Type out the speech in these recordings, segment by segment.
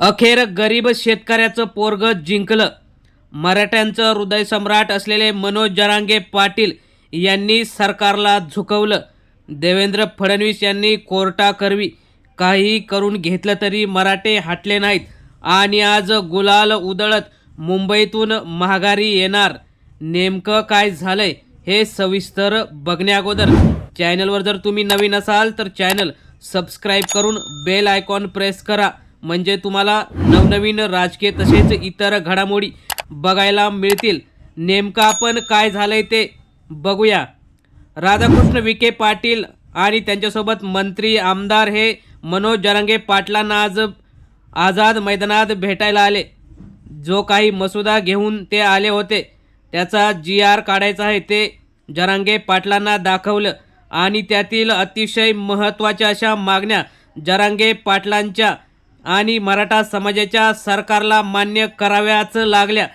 अखेर गरीब शेतकऱ्याचं पोरग जिंकलं. मराठ्यांचं हृदयसम्राट असलेले मनोज जरांगे पाटील यांनी सरकारला झुकवलं. देवेंद्र फडणवीस यांनी कोर्टाकरवी काही करून घेतलं तरी मराठे हटले नाहीत. आणि आज गुलाल उधळत मुंबईतून महागारी येणार. नेमकं काय झालंय हे सविस्तर बघण्याअगोदर चॅनलवर जर तुम्ही नवीन असाल तर चॅनल सबस्क्राईब करून बेल आयकॉन प्रेस करा. म्हणजे तुम्हाला नवनवीन राजकीय तसेच इतर घडामोडी बघायला मिळतील. नेमकं आपण काय झालंय ते बघूया. राधाकृष्ण विखे पाटील आणि त्यांच्यासोबत मंत्री आमदार हे मनोज जरांगे पाटलांना आज आझाद मैदानात भेटायला आले. जो काही मसुदा घेऊन ते आले होते त्याचा जी आर काढायचा आहे ते जरांगे पाटलांना दाखवलं. आणि त्यातील अतिशय महत्त्वाच्या अशा मागण्या जरांगे पाटलांच्या आणि मराठा समाजाच्या सरकारला मान्य कराव्याच लागल्या.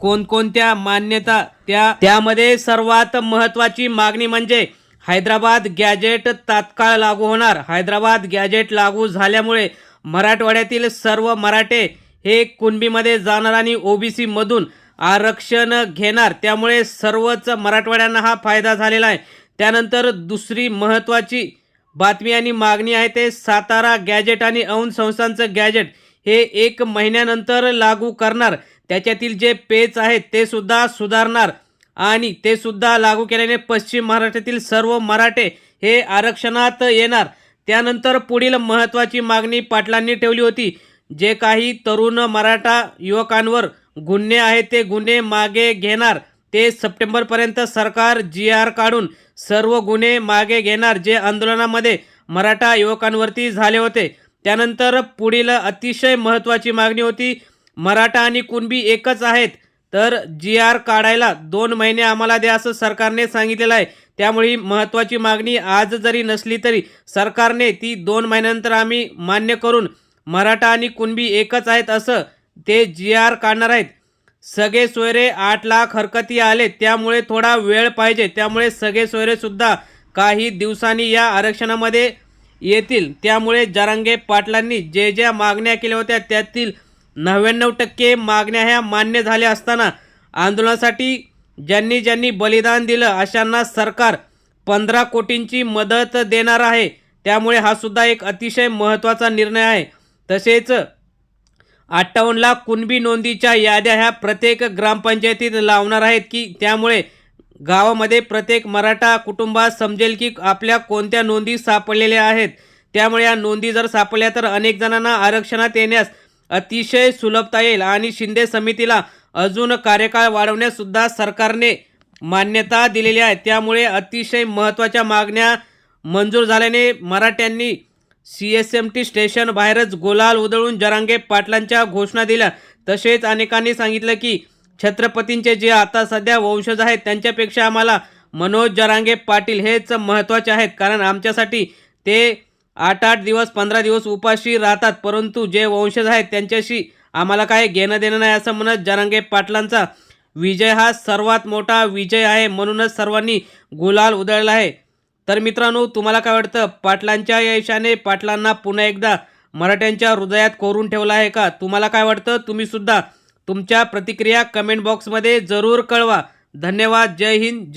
कोणकोणत्या मान्यता? त्या त्यामध्ये सर्वात महत्त्वाची मागणी म्हणजे हैदराबाद गॅजेट तात्काळ लागू होणार. हैदराबाद गॅजेट लागू झाल्यामुळे मराठवाड्यातील सर्व मराठे हे कुणबीमध्ये जाणार आणि ओबीसीमधून आरक्षण घेणार. त्यामुळे सर्वच मराठवाड्यांना हा फायदा झालेला आहे. त्यानंतर दुसरी महत्त्वाची बातमी आणि मागणी आहे ते सातारा गॅजेट आणि औंध संस्थांचं गॅजेट हे एक महिन्यानंतर लागू करणार. त्याच्यातील जे पेच आहेत ते सुद्धा सुधारणार आणि ते सुद्धा लागू केल्याने पश्चिम महाराष्ट्रातील सर्व मराठे हे आरक्षणात येणार. त्यानंतर पुढील महत्त्वाची मागणी पाटलांनी ठेवली होती. जे काही तरुण मराठा युवकांवर गुन्हे आहेत ते गुन्हे मागे घेणार. ते सप्टेंबरपर्यंत सरकार जी आर काढून सर्व गुन्हे मागे घेणार जे आंदोलनामध्ये मराठा युवकांवरती झाले होते. त्यानंतर पुढील अतिशय महत्त्वाची मागणी होती मराठा आणि कुणबी एकच आहेत तर जी आर काढायला दोन महिने आम्हाला द्या असं सरकारने सांगितलेलं आहे. त्यामुळे ही महत्त्वाची मागणी आज जरी नसली तरी सरकारने ती दोन महिन्यानंतर आम्ही मान्य करून मराठा आणि कुणबी एकच आहेत असं ते जी आर काढणार आहेत. सगळे सोयरे आठ लाख हरकती आले त्यामुळे थोडा वेळ पाहिजे. त्यामुळे सगळे सोयरेसुद्धा काही दिवसांनी या आरक्षणामध्ये येतील. त्यामुळे जरांगे पाटलांनी जे ज्या मागण्या केल्या होत्या त्यातील नव्याण्णव टक्के मागण्या ह्या मान्य झाल्या असताना आंदोलनासाठी ज्यांनी ज्यांनी बलिदान दिलं अशांना सरकार पंधरा कोटींची मदत देणार आहे. त्यामुळे हा सुद्धा एक अतिशय महत्त्वाचा निर्णय आहे. तसेच अठ्ठावन्नला कुणबी नोंदीच्या याद्या ह्या प्रत्येक ग्रामपंचायतीत लावणार आहेत की त्यामुळे गावामध्ये प्रत्येक मराठा कुटुंबात समजेल की आपल्या कोणत्या नोंदी सापडलेल्या आहेत. त्यामुळे या नोंदी जर सापडल्या तर अनेक जणांना आरक्षणात येण्यास अतिशय सुलभता येईल आणि शिंदे समितीला अजून कार्यकाळ वाढवण्याससुद्धा सरकारने मान्यता दिलेली आहे. त्यामुळे अतिशय महत्त्वाच्या मागण्या मंजूर झाल्याने मराठ्यांनी C S M T station बाहेरच गुलाल उधळून जरांगे पाटलांच्या घोषणा दिल्या. तसेच अनेकांनी सांगितलं की छत्रपतींचे जे आता सध्या वंशज आहेत त्यांच्यापेक्षा आम्हाला मनोज जरांगे पाटील हेच महत्त्वाचे आहेत. कारण आमच्यासाठी ते आठ आठ दिवस पंधरा दिवस उपाशी राहतात. परंतु जे वंशज आहेत त्यांच्याशी आम्हाला काय घेणं देणं नाही असं म्हणत जरांगे पाटलांचा विजय हा सर्वात मोठा विजय आहे म्हणूनच सर्वांनी गुलाल उधळला आहे. तर मित्रांनो तुम्हाला काय वाटतं? पाटलांच्या यशाने पाटलांना पुन्हा एकदा मराठ्यांच्या हृदयात कोरून ठेवला आहे का? तुम्हाला काय वाटतं? तुम्ही सुद्धा तुमच्या प्रतिक्रिया कमेंट बॉक्समध्ये जरूर कळवा. धन्यवाद. जय हिंद. जय